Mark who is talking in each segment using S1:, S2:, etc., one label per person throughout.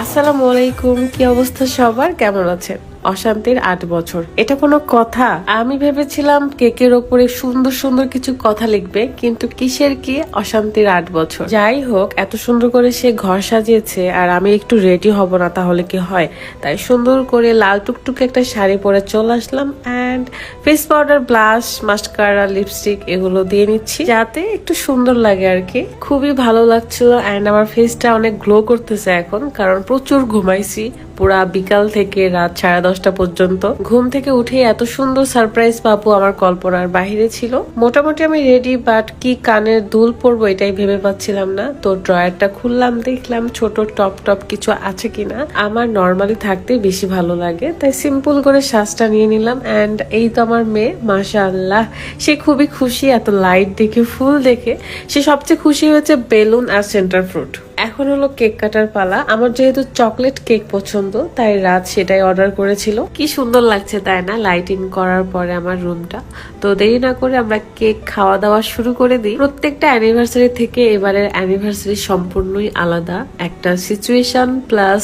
S1: আসসালামু আলাইকুম। কি অবস্থা সবার? কেমন আছেন? অশান্তির আট বছর। এটা কোনো কথা। আমি ভেবেছিলাম কেকের ওপরে সুন্দর সুন্দর কিছু কথা লিখবে, কিন্তু কিসের কি অশান্তির আট বছর? যাই হোক, এত সুন্দর করে সে ঘর সাজিয়েছে, আর আমি একটু রেডি হব না তাহলে কি হয়? তাই সুন্দর করে লাল টুকটুকে একটা শাড়ি পরে চলে আসলাম and face powder blush mascara lipstick এগুলো দিয়ে নিচ্ছি, যাতে একটু সুন্দর লাগে আর কি। খুবই ভালো লাগছিল অ্যান্ড আমার ফেসটা অনেক গ্লো করতেছে এখন, কারণ প্রচুর ঘুমাইছি। পুরা বিকাল থেকে রাত সাড়ে দশটা পর্যন্ত। ঘুম থেকে উঠে এত সুন্দর সারপ্রাইজ পাবো আমার কল্পনার বাইরে ছিল। মোটামুটি আমি রেডি বাট কি কানের দুল পরবো এটাই ভেবে পাচ্ছিলাম না। তো ড্রয়ারটা খুললাম, দেখলাম ছোট টপ টপ কিছু আছে কিনা। আমার নর্মালি থাকতে বেশি ভালো লাগে, তাই সিম্পল করে শ্বাসটা নিয়ে নিলাম। অ্যান্ড এই তো আমার মেয়ে মাশা আল্লাহ সে খুবই খুশি, এত লাইট দেখে, ফুল দেখে। সে সবচেয়ে খুশি হয়েছে বেলুন আর সেন্টার ফ্রুট এখন হলো কেক কাটার পালা। আমার যেহেতু চকলেট কেক পছন্দ, তাই রাত সেটাই অর্ডার করেছিল। কি সুন্দর লাগছে তাই না লাইটিং করার পরে আমার রুমটা তো দেরি না করে আমরা কেক খাওয়া দাওয়া শুরু করে দিই। প্রত্যেকটা অ্যানিভার্সারি থেকে এবারের অ্যানিভার্সারি সম্পূর্ণই আলাদা। একটা সিচুয়েশন প্লাস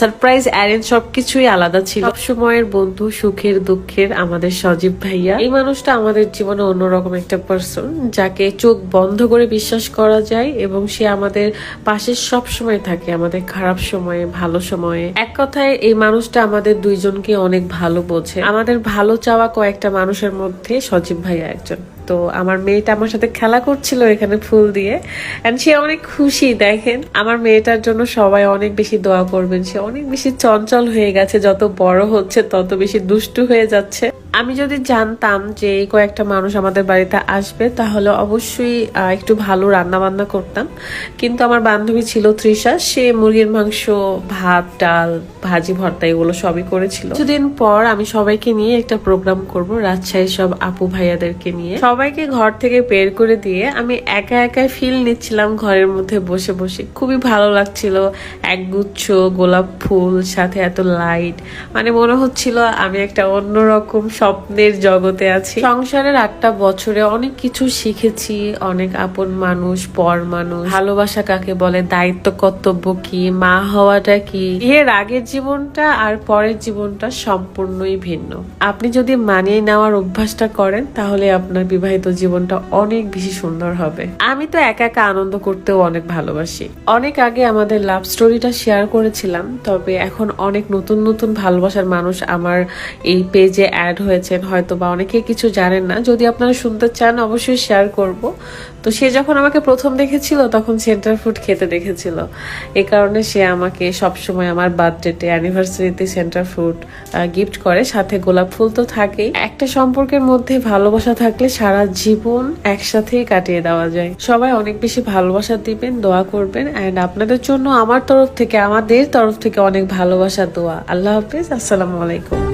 S1: সারপ্রাইজ অ্যারেঞ্জ সবকিছুই আলাদা ছিল। সব সময়ের বন্ধু, সুখের দুঃখের আমাদের সজীব ভাইয়া। এই মানুষটা আমাদের জীবনে অন্যরকম একটা পার্সন যাকে চোখ বন্ধ করে বিশ্বাস করা যায় এবং সে আমাদের পাশে সব সময় থাকে, আমাদের খারাপ সময়ে, ভালো সময়ে। এক কথায়, এই মানুষটা আমাদের দুইজনকে অনেক ভালো বোঝে। আমাদের ভালো চাওয়া কয়েকটা মানুষের মধ্যে সজীব ভাইয়া একজন। তো আমার মেয়েটা আমার সাথে খেলা করছিল এখানে ফুল দিয়ে এন্ড সে অনেক খুশি, দেখেন। আমার মেয়েটার জন্য সবাই অনেক বেশি দোয়া করবেন। সে অনেক বেশি চঞ্চল হয়ে গেছে, যত বড় হচ্ছে, তত বেশি দুষ্টু হয়ে যাচ্ছে। আমি যদি জানতাম যে কয়েকটা মানুষ আমাদের বাড়িতে আসবে, তাহলে অবশ্যই একটু ভালো রান্না বান্না করতাম। কিন্তু আমার বান্ধবী ছিল তৃষা, সে মুরগির মাংস, ভাত, ডাল, ভাজি, ভর্তা এগুলো সবই করেছিল। কিছুদিন পর আমি সবাইকে নিয়ে একটা প্রোগ্রাম করব রাজশাহী সব আপু ভাইয়াদেরকে নিয়ে। সবাইকে ঘর থেকে বের করে দিয়ে আমি একা একাই ফিল নিচ্ছিলাম ঘরের মধ্যে বসে বসে। খুবই ভালো লাগছিল, একগুচ্ছ গোলাপ ফুল, সাথে এত লাইট মানে মনে হচ্ছিল আমি একটা অন্যরকম স্বপ্নের জগতে আছি। সংসারের আটটা বছরে অনেক কিছু শিখেছি, অনেক আপন মানুষ, পর মানুষ। ভালোবাসা কাকে বলে, দায়িত্ব, কর্তব্য কি, মা হওয়াটা কি? এর আগের জীবনটা আর পরের জীবনটা সম্পূর্ণই ভিন্ন। আপনি যদি মানিয়ে নেওয়ার অভ্যাসটা করেন, তাহলে আপনার বিবাহিত জীবনটা অনেক বেশি সুন্দর হবে। আমি তো একা একা আনন্দ করতেও অনেক ভালোবাসি। অনেক আগে আমাদের লাভ স্টোরিটা শেয়ার করেছিলাম, তবে এখন অনেক নতুন নতুন ভালোবাসার মানুষ আমার এই পেজে অ্যাড হয়েছেন হয়তো বা অনেকে কিছু জানেন না। যদি আপনারা শুনতে চান, অবশ্যই শেয়ার করব। তো সে যখন আমাকে প্রথম দেখেছিল, তখন সেন্টার ফুড খেতে দেখেছিল। এ কারণে সে আমাকে সবসময় আমার বার্থডেতে অ্যানিভার্সারিতে সেন্টার ফুড গিফট করে। সাথে গোলাপ ফুল তো থাকেই। একটা সম্পর্কের মধ্যে ভালোবাসা থাকলে সারা জীবন একসাথেই কাটিয়ে দেওয়া যায়। সবাই অনেক বেশি ভালোবাসা দিবেন, দোয়া করবেন। অ্যান্ড আপনাদের জন্য আমার তরফ থেকে, আমাদের তরফ থেকে অনেক ভালোবাসা, দোয়া। আল্লাহ হাফিজ। আসসালামু আলাইকুম।